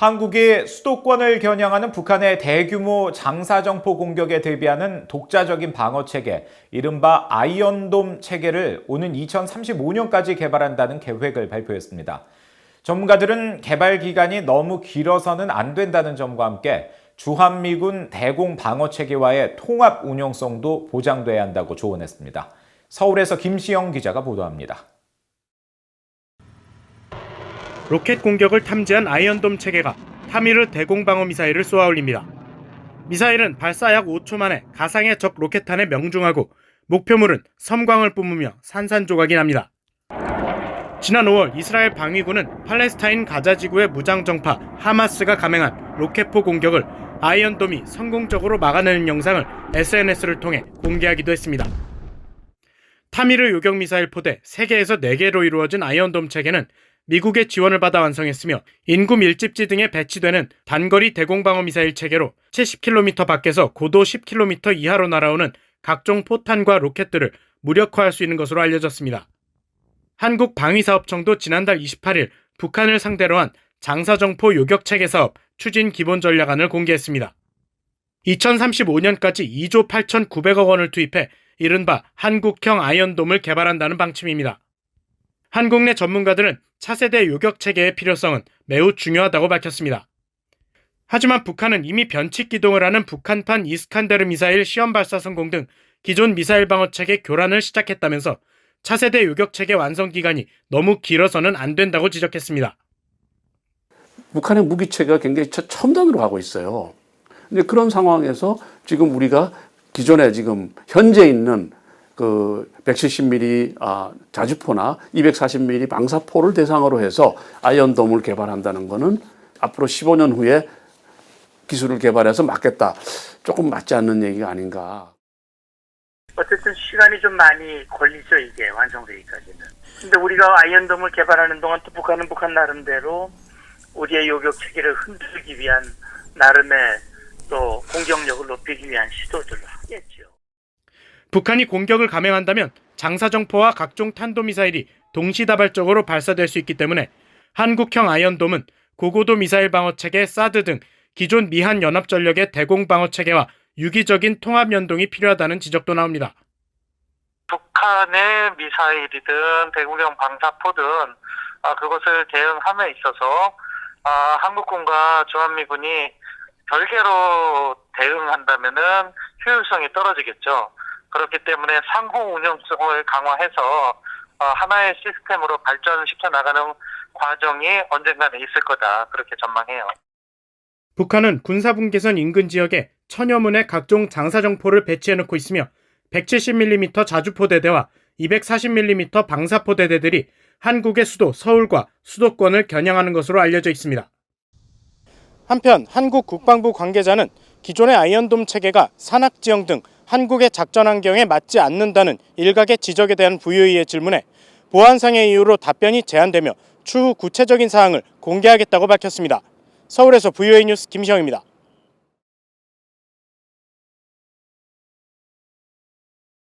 한국이 수도권을 겨냥하는 북한의 대규모 장사정포 공격에 대비하는 독자적인 방어 체계, 이른바 아이언돔 체계를 오는 2035년까지 개발한다는 계획을 발표했습니다. 전문가들은 개발 기간이 너무 길어서는 안 된다는 점과 함께 주한미군 대공 방어 체계와의 통합 운용성도 보장돼야 한다고 조언했습니다. 서울에서 김시영 기자가 보도합니다. 로켓 공격을 탐지한 아이언돔 체계가 타미르 대공방어 미사일을 쏘아 올립니다. 미사일은 발사 약 5초 만에 가상의 적 로켓탄에 명중하고 목표물은 섬광을 뿜으며 산산조각이 납니다. 지난 5월 이스라엘 방위군은 팔레스타인 가자 지구의 무장 정파 하마스가 감행한 로켓포 공격을 아이언돔이 성공적으로 막아내는 영상을 SNS를 통해 공개하기도 했습니다. 타미르 요격 미사일 포대 3개에서 4개로 이루어진 아이언돔 체계는 미국의 지원을 받아 완성했으며 인구 밀집지 등에 배치되는 단거리 대공방어 미사일 체계로 70km 밖에서 고도 10km 이하로 날아오는 각종 포탄과 로켓들을 무력화할 수 있는 것으로 알려졌습니다. 한국방위사업청도 지난달 28일 북한을 상대로 한 장사정포 요격 체계 사업 추진 기본 전략안을 공개했습니다. 2035년까지 2조 8,900억 원을 투입해 이른바 한국형 아이언돔을 개발한다는 방침입니다. 한국 내 전문가들은 차세대 요격 체계의 필요성은 매우 중요하다고 밝혔습니다. 하지만 북한은 이미 변칙 기동을 하는 북한판 이스칸데르 미사일 시험 발사 성공 등 기존 미사일 방어 체계 교란을 시작했다면서 차세대 요격 체계 완성 기간이 너무 길어서는 안 된다고 지적했습니다. 북한의 무기 체계가 굉장히 처- 첨단으로 가고 있어요. 근데 그런 상황에서 지금 우리가 기존에 지금 현재 있는 그 170mm 아, 자주포나 240mm 방사포를 대상으로 해서 아이언돔을 개발한다는 거는 앞으로 15년 후에 기술을 개발해서 맞겠다. 조금 맞지 않는 얘기가 아닌가. 어쨌든 시간이 좀 많이 걸리죠 이게 완성되기까지는. 근데 우리가 아이언돔을 개발하는 동안 또 북한은 북한 나름대로 우리의 요격 체계를 흔들기 위한 나름의 또 공격력을 높이기 위한 시도들을 하겠죠. 북한이 공격을 감행한다면 장사정포와 각종 탄도미사일이 동시다발적으로 발사될 수 있기 때문에 한국형 아이언돔은 고고도 미사일 방어 체계 사드 등 기존 미한 연합 전력의 대공 방어 체계와 유기적인 통합 연동이 필요하다는 지적도 나옵니다. 북한의 미사일이든 대구경 방사포든 아, 그것을 대응함에 있어서 아, 한국군과 주한미군이 별개로 대응한다면은 효율성이 떨어지겠죠. 그렇기 때문에 상호 운영성을 강화해서 어, 하나의 시스템으로 발전시켜 나가는 과정이 언젠가는 있을 거다 그렇게 전망해요. 북한은 군사분계선 인근 지역에 천여 문의 각종 장사 정포를 배치해놓고 있으며 170mm 자주포대대와 240mm 방사포대대들이 한국의 수도 서울과 수도권을 겨냥하는 것으로 알려져 있습니다. 한편 한국 국방부 관계자는 기존의 아이언돔 체계가 산악지형 등 한국의 작전 환경에 맞지 않는다는 일각의 지적에 대한 부유의의 질문에 보안상의 이유로 답변이 제한되며 추후 구체적인 사항을 공개하겠다고 밝혔습니다. 서울에서 부유의 뉴스 김시영입니다.